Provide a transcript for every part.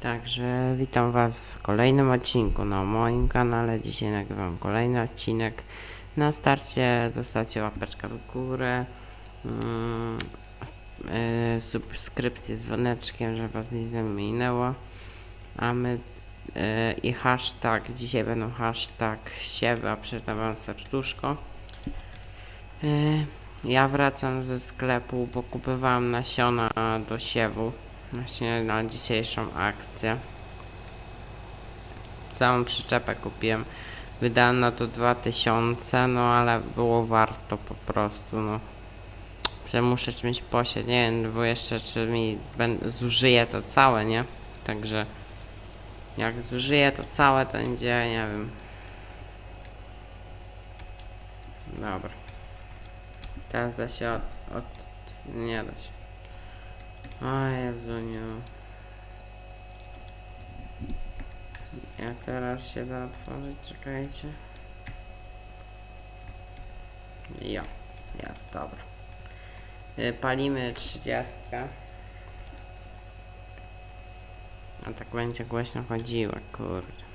Także witam Was w kolejnym odcinku na moim kanale. Dzisiaj nagrywam kolejny odcinek. Na starcie zostawcie łapeczkę w górę, mm, yy, subskrypcję z dzwoneczkiem, żeby Was nie minęło. A my yy, i hashtag, dzisiaj będą hashtag siewa, przydawam serduszko. Yy, ja wracam ze sklepu, bo kupowałam nasiona do siewu. Właśnie na dzisiejszą akcję. Całą przyczepę kupiłem. Wydałem na to 2000, no ale było warto po prostu, no. Że muszę czymś posieć, nie wiem, bo jeszcze czy mi zużyję to całe, nie? Także jak zużyję to całe, to będzie, nie wiem. Dobra. Teraz da się od... od nie da się. O Jezuniu. Jak teraz się da otworzyć? Czekajcie. Jo, jest, dobra. Y, Palimy 30. A tak będzie głośno chodziło, kurde.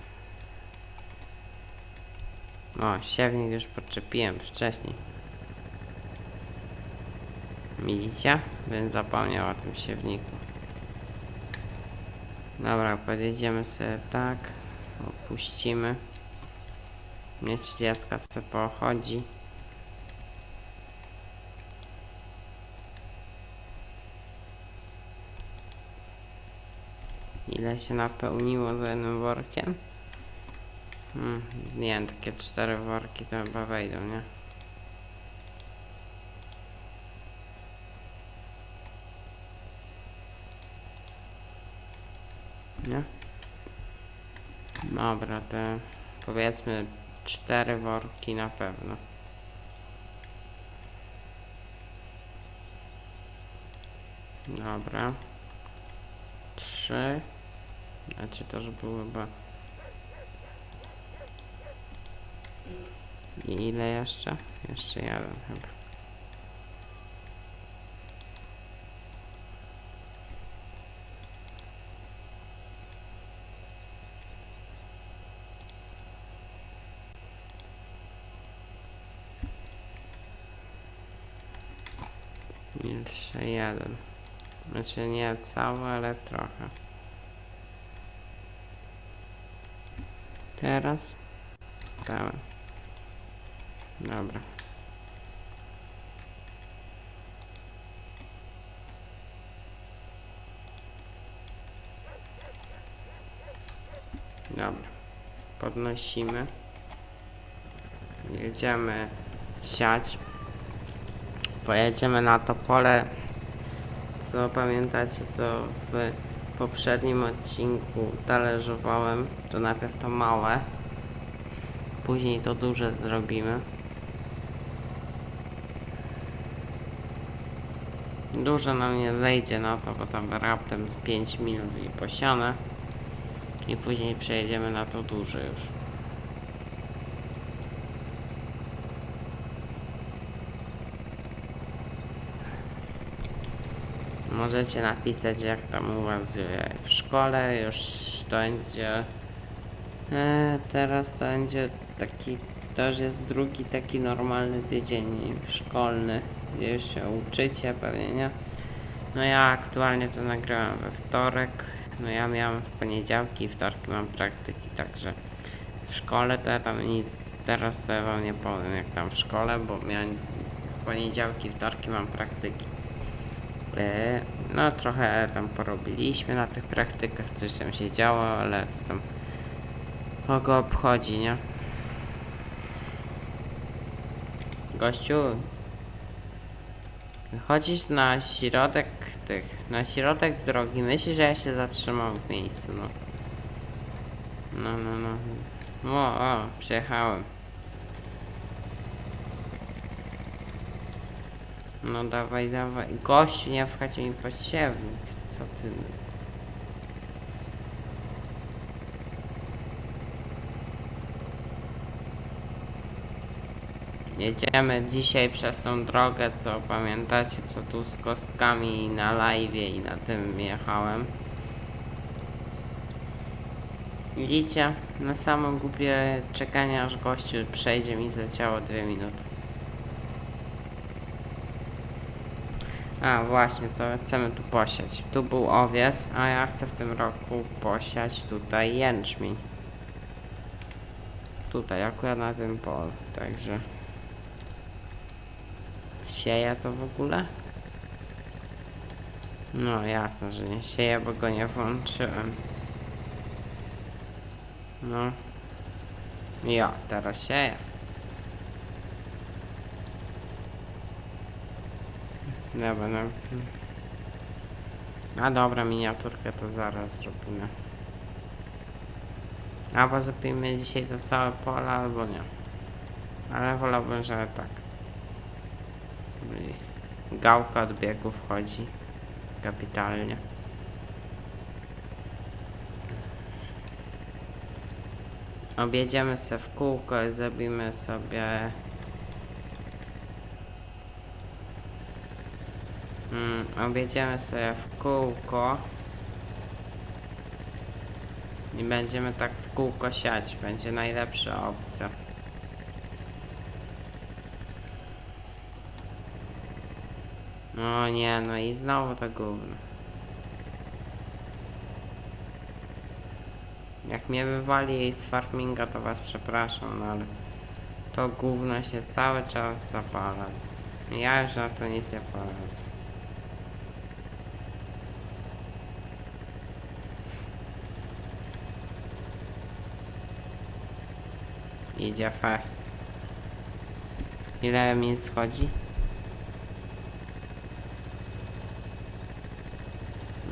O, siewnik już podczepiłem wcześniej. Widzicie? Więc zapomniał o tym siewniku. Dobra, podjedziemy sobie tak. Opuścimy. Nie 30 sobie pochodzi. Ile się napełniło za jednym workiem? Hmm, nie takie cztery worki to chyba wejdą, nie? Nie? Dobra, te powiedzmy cztery worki na pewno. Dobra. Trzy. Znaczy to, że było chyba... I ile jeszcze? Jeszcze jeden chyba. Jeszcze jeden. Znaczy nie cały, ale trochę. Teraz? Pełen. Dobra. Dobra. Podnosimy. Jedziemy siać. Pojedziemy na to pole, co pamiętacie, co w poprzednim odcinku talerzowałem. To najpierw to małe, później to duże zrobimy. Duże nam nie zejdzie na to, bo tam raptem 5 minut i posiane. I później przejedziemy na to duże już. Możecie napisać jak tam u was w szkole. Już to będzie e, teraz to będzie taki to już jest drugi taki normalny tydzień szkolny. Gdzie już się uczycie pewnie nie? No ja aktualnie to nagrałem we wtorek. No ja miałem w poniedziałki wtorki mam praktyki także w szkole to ja tam nic teraz to ja wam nie powiem jak tam w szkole bo miałem poniedziałki wtorki mam praktyki No trochę tam porobiliśmy na tych praktykach, coś tam się działo, ale to tam kogo obchodzi, nie? Gościu, wychodzisz na środek tych, na środek drogi, myślisz, że ja się zatrzymam w miejscu, no. No, no, no. O, o, przejechałem. No dawaj, dawaj. Gościu, nie wchodź mi pod siewnik. Co ty... Jedziemy dzisiaj przez tą drogę, co pamiętacie, co tu z kostkami na live i na tym jechałem. Widzicie? Na samo głupie czekanie aż gościu przejdzie mi zleciało dwie minuty. A właśnie, co chcemy tu posiać? Tu był owiec, a ja chcę w tym roku posiać tutaj jęczmień. Tutaj, akurat na tym polu, także... Sieje to w ogóle? No jasne, że nie sieje, bo go nie włączyłem. No. Ja, teraz sieje. Dobra, no. A dobra, miniaturkę to zaraz zrobimy. Albo zrobimy dzisiaj to całe pole, albo nie. Ale wolałbym, że tak. Gałka od biegu wchodzi. Kapitalnie. Objedziemy sobie w kółko i zrobimy sobie Mm, sobie w kółko i będziemy tak w kółko siać. Będzie najlepsza opcja. No nie, no i znowu to gówno. Jak mnie wywali jej z farminga, to was przepraszam, no ale to gówno się cały czas zapala. Ja już na to nic nie poradzę. Idzie fast. Ile mi schodzi?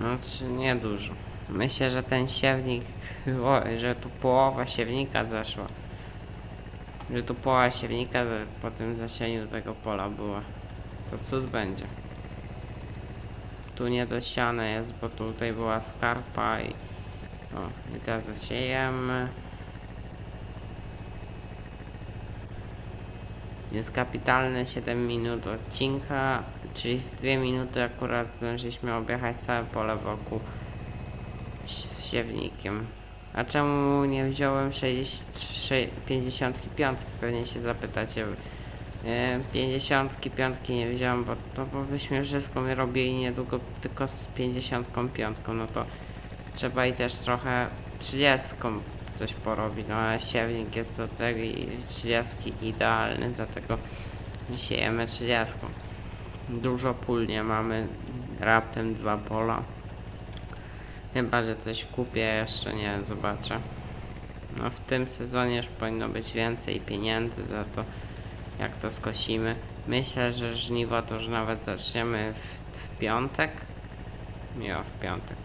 No czy nie dużo. Myślę, że ten siewnik, że tu połowa siewnika zeszła. Że tu połowa siewnika po tym zasieniu tego pola była. To cud będzie. Tu nie dosiane jest, bo tutaj była skarpa i... O, i teraz dosiejemy. Jest kapitalne 7 minut odcinka, czyli w 2 minuty akurat zdążyliśmy objechać całe pole wokół z siewnikiem. A czemu nie wziąłem 63 55? Pewnie się zapytacie. E, 55 nie wziąłem, bo to bo byśmy wszystko robili niedługo tylko z 55. No to trzeba i też trochę 30 coś porobić. No ale siewnik jest do tego i 30 idealny, dlatego siejemy 30. Dużo pól nie mamy, raptem dwa pola. Chyba, że coś kupię jeszcze, nie wiem, zobaczę. No w tym sezonie już powinno być więcej pieniędzy za to, jak to skosimy. Myślę, że żniwo to już nawet zaczniemy w, w piątek. Nie, w piątek.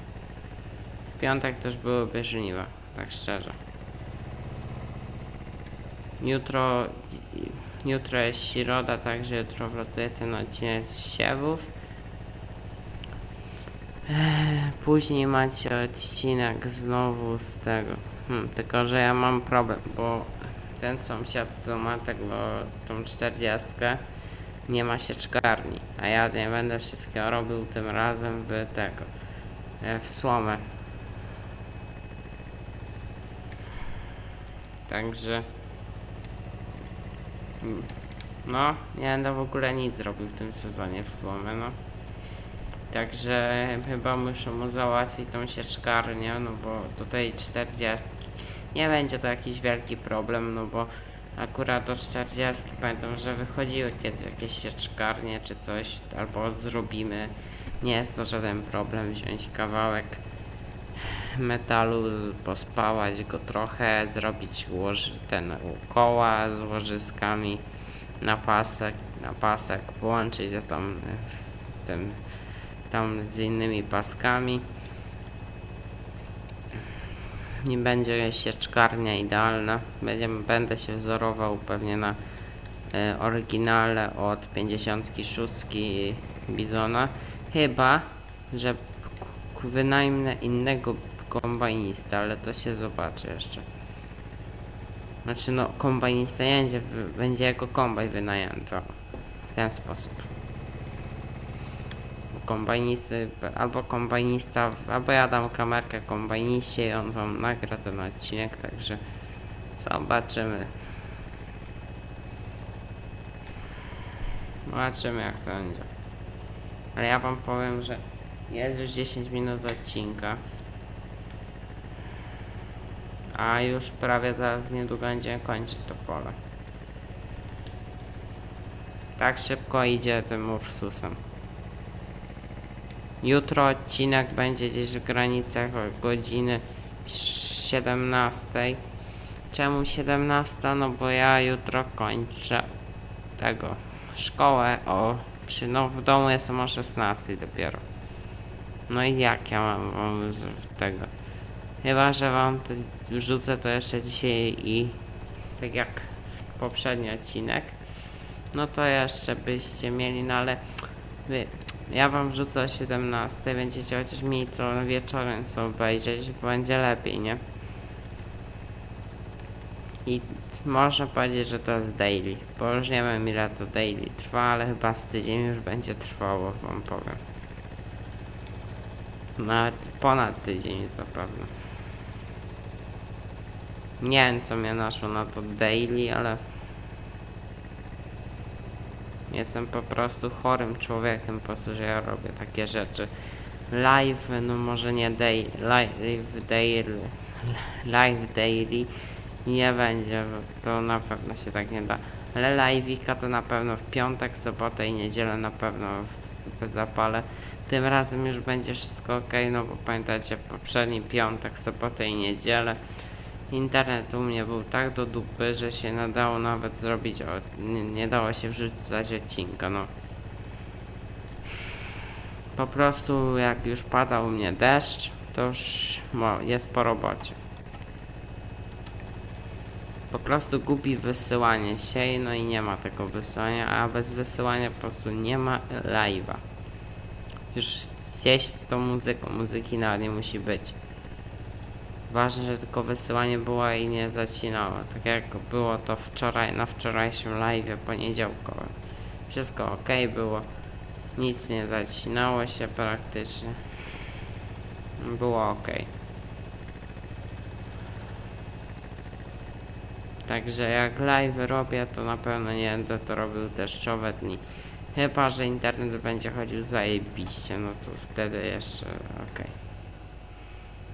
W piątek też byłyby żniwa, tak szczerze. Jutro, jutro jest środa, także jutro wlatuje ten odcinek z siewów. Eee, Później macie odcinek znowu z tego. Hmm, tylko, że ja mam problem, bo ten sąsiad, co ma tego, tą 40, nie ma sieczkarni, a ja nie będę wszystkiego robił tym razem w tego, e, w słomę. Także, mm, no, nie będę w ogóle nic robił w tym sezonie w słomę, no. Także chyba muszę mu załatwić tą sieczkarnię, no bo tutaj 40. Nie będzie to jakiś wielki problem, no bo akurat do 40 pamiętam, że wychodziły kiedyś jakieś sieczkarnie czy coś, albo zrobimy. Nie jest to żaden problem wziąć kawałek metalu, pospałać go trochę, zrobić łoż, ten koła z łożyskami na pasek, na pasek, połączyć to tam z tym tam z innymi paskami. Nie będzie sieczkarnia idealna. Będzie, będę się wzorował pewnie na e, oryginale od 56 Bizona. Chyba, że wynajmę innego kombajnista, ale to się zobaczy jeszcze. Znaczy no, kombajnista będzie, będzie jako kombaj wynajęto w ten sposób. kombajnisty, albo kombajnista, albo ja dam kamerkę kombajniście i on wam nagra ten odcinek, także zobaczymy. Zobaczymy jak to będzie. Ale ja wam powiem, że jest już 10 minut odcinka. A już prawie zaraz niedługo będziemy kończyć to pole. Tak szybko idzie tym Ursusem. Jutro odcinek będzie gdzieś w granicach godziny 17. Czemu 17? No bo ja jutro kończę tego szkołę o przy no w domu jestem o 16 dopiero. No i jak ja mam w tego? Chyba, że wam to wrzucę to jeszcze dzisiaj i tak jak w poprzedni odcinek, no to jeszcze byście mieli, no ale wy, ja wam wrzucę o 17, będziecie chociaż mieli co wieczorem co obejrzeć, bo będzie lepiej, nie? I można powiedzieć, że to jest daily, bo już nie wiem ile to daily trwa, ale chyba z tydzień już będzie trwało, wam powiem. Nawet ponad tydzień zapewne. Nie wiem co mnie naszło na to daily, ale jestem po prostu chorym człowiekiem, po prostu, że ja robię takie rzeczy. Live, no może nie day, live daily, live daily nie będzie, to na pewno się tak nie da. Ale live'ika to na pewno w piątek, sobotę i niedzielę na pewno w- zapalę. Tym razem już będzie wszystko ok, no bo pamiętacie, poprzedni piątek, sobotę i niedzielę internet u mnie był tak do dupy, że się nadało nawet zrobić, nie, nie dało się wrzucać odcinka, no. Po prostu jak już padał u mnie deszcz, to już mo, jest po robocie. Po prostu gubi wysyłanie się, no i nie ma tego wysyłania, a bez wysyłania po prostu nie ma live'a. Już gdzieś z tą muzyką, muzyki nawet nie musi być. Ważne, że tylko wysyłanie było i nie zacinało. Tak jak było to wczoraj, na wczorajszym live poniedziałkowym. Wszystko ok było. Nic nie zacinało się praktycznie. Było ok. Także jak live robię, to na pewno nie będę to robił deszczowe dni. Chyba, że internet będzie chodził zajebiście, no to wtedy jeszcze ok.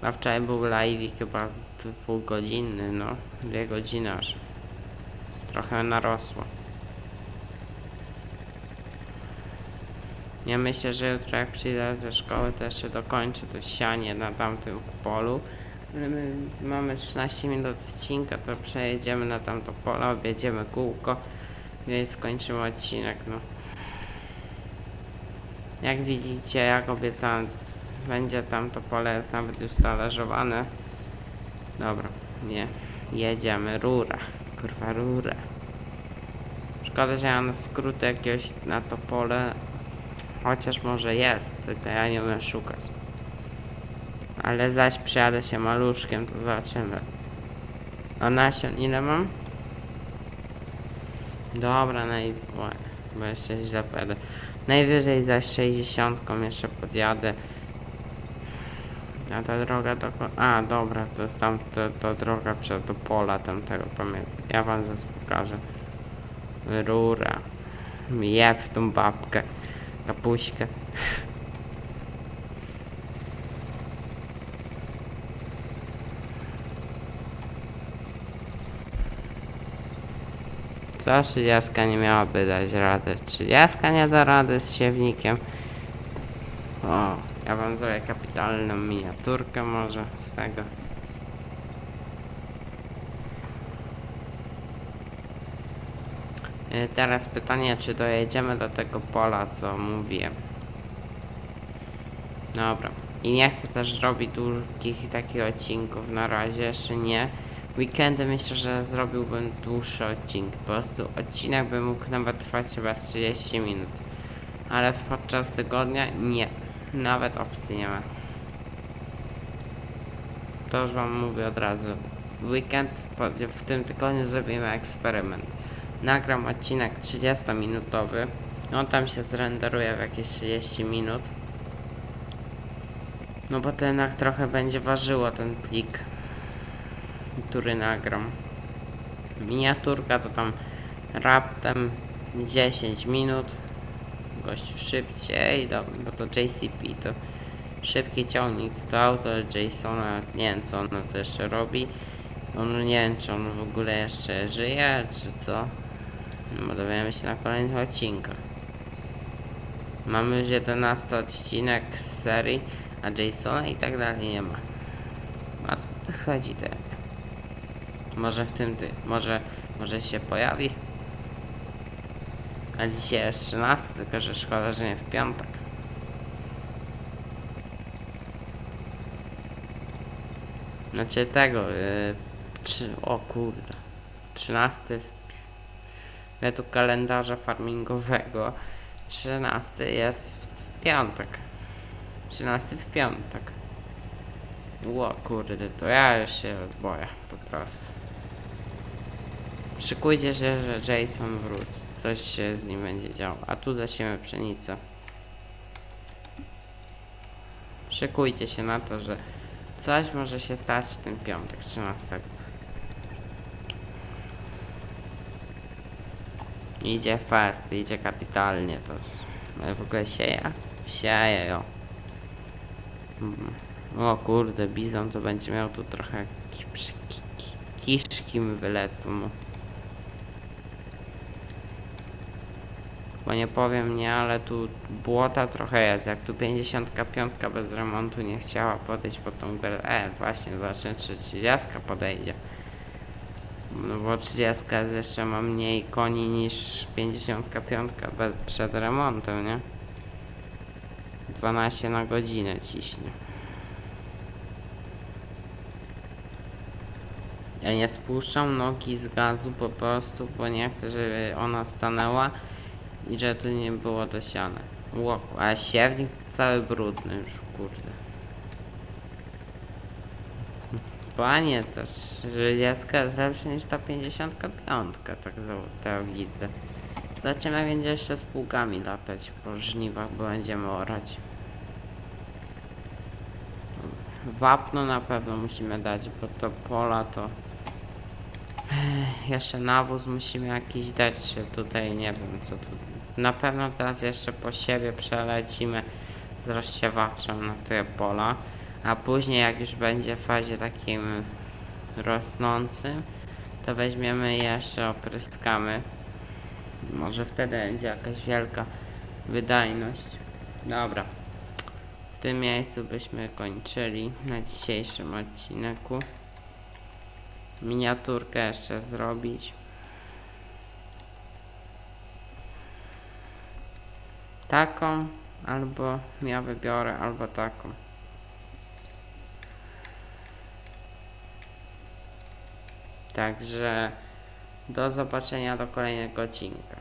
A wczoraj był live chyba z dwugodzinny, no. Dwie godziny aż. Trochę narosło. Ja myślę, że jutro jak przyjdę ze szkoły, to jeszcze dokończę to sianie na tamtym polu. My mamy 13 minut odcinka, to przejedziemy na tamto pole, objedziemy kółko, więc skończymy odcinek, no. Jak widzicie, jak obiecałem, będzie tam to pole jest nawet już talerzowane. Dobra, nie. Jedziemy. Rura. Kurwa, rura. Szkoda, że ja na skróty jakiegoś na to pole. Chociaż może jest, tylko ja nie umiem szukać. Ale zaś przyjadę się maluszkiem, to zobaczymy. A nasion ile mam? Dobra, naj... Bo jeszcze źle pojadę. Najwyżej zaś 60 jeszcze podjadę. A ta droga do... A, dobra, to jest tam to, to droga przez do pola tamtego, pamiętam. Ja wam zaraz pokażę. Rura. Jeb w tą babkę. Kapuśkę. Co 30 nie miałaby dać rady? 30 nie da rady z siewnikiem. O, ja wam zrobię kapitalną miniaturkę może z tego. Y, Teraz pytanie, czy dojedziemy do tego pola, co mówiłem. Dobra. I nie chcę też robić długich takich odcinków na razie, jeszcze nie. Weekendy myślę, że zrobiłbym dłuższe odcinki. Po prostu odcinek by mógł nawet trwać chyba z 30 minut. Ale podczas tygodnia nie. Nawet opcji nie ma. To już wam mówię od razu. W weekend, w tym tygodniu zrobimy eksperyment. Nagram odcinek 30-minutowy. On tam się zrenderuje w jakieś 30 minut. No bo to jednak trochę będzie ważyło ten plik, który nagram. Miniaturka to tam raptem 10 minut. Gościu szybciej, do, bo to JCP to szybki ciągnik, to auto Jasona, nie wiem co ono to jeszcze robi. On nie wiem czy on w ogóle jeszcze żyje, czy co. No dowiemy się na kolejnych odcinkach. Mamy już 11 odcinek z serii, a Jasona i tak dalej nie ma. A co tu chodzi te? Może w tym ty, może, może się pojawi? A dzisiaj jest 13, tylko że szkoda, że nie w piątek. Znaczy tego, yy, trzy, o kurde, 13 w, według kalendarza farmingowego 13 jest w, piątek. 13 w piątek. Ło kurde, to ja już się boję po prostu. Szykujcie się, że Jason wróci. Coś się z nim będzie działo. A tu zasiemy pszenicę. Szykujcie się na to, że coś może się stać w ten piątek 13. Idzie fest, idzie kapitalnie to. Ale w ogóle sieje? Sieje ją. Mm. O kurde, bizon to będzie miał tu trochę kiszki wylecą Bo nie powiem nie, ale tu błota trochę jest. Jak tu 55 bez remontu nie chciała podejść pod tą grę. E, właśnie, zobaczmy czy 30 podejdzie. No bo 30 jest jeszcze ma mniej koni niż 55 bez, przed remontem, nie? 12 na godzinę ciśnie. Ja nie spuszczam nogi z gazu po prostu, bo nie chcę, żeby ona stanęła i że tu nie było dosiane. Łoku, a siewnik cały brudny już, kurde. Panie, też 30 jest lepsza niż ta 55, tak to widzę. Zobaczymy, jak będzie jeszcze z pługami latać po żniwach, bo będziemy orać. Wapno na pewno musimy dać, bo to pola to... Jeszcze nawóz musimy jakiś dać, tutaj nie wiem co tu... Na pewno teraz jeszcze po siebie przelecimy z rozsiewaczem na te pola, a później jak już będzie w fazie takim rosnącym, to weźmiemy jeszcze opryskamy. Może wtedy będzie jakaś wielka wydajność. Dobra. W tym miejscu byśmy kończyli na dzisiejszym odcinku. Miniaturkę jeszcze zrobić. Taką, albo ja wybiorę, albo taką. Także do zobaczenia do kolejnego odcinka.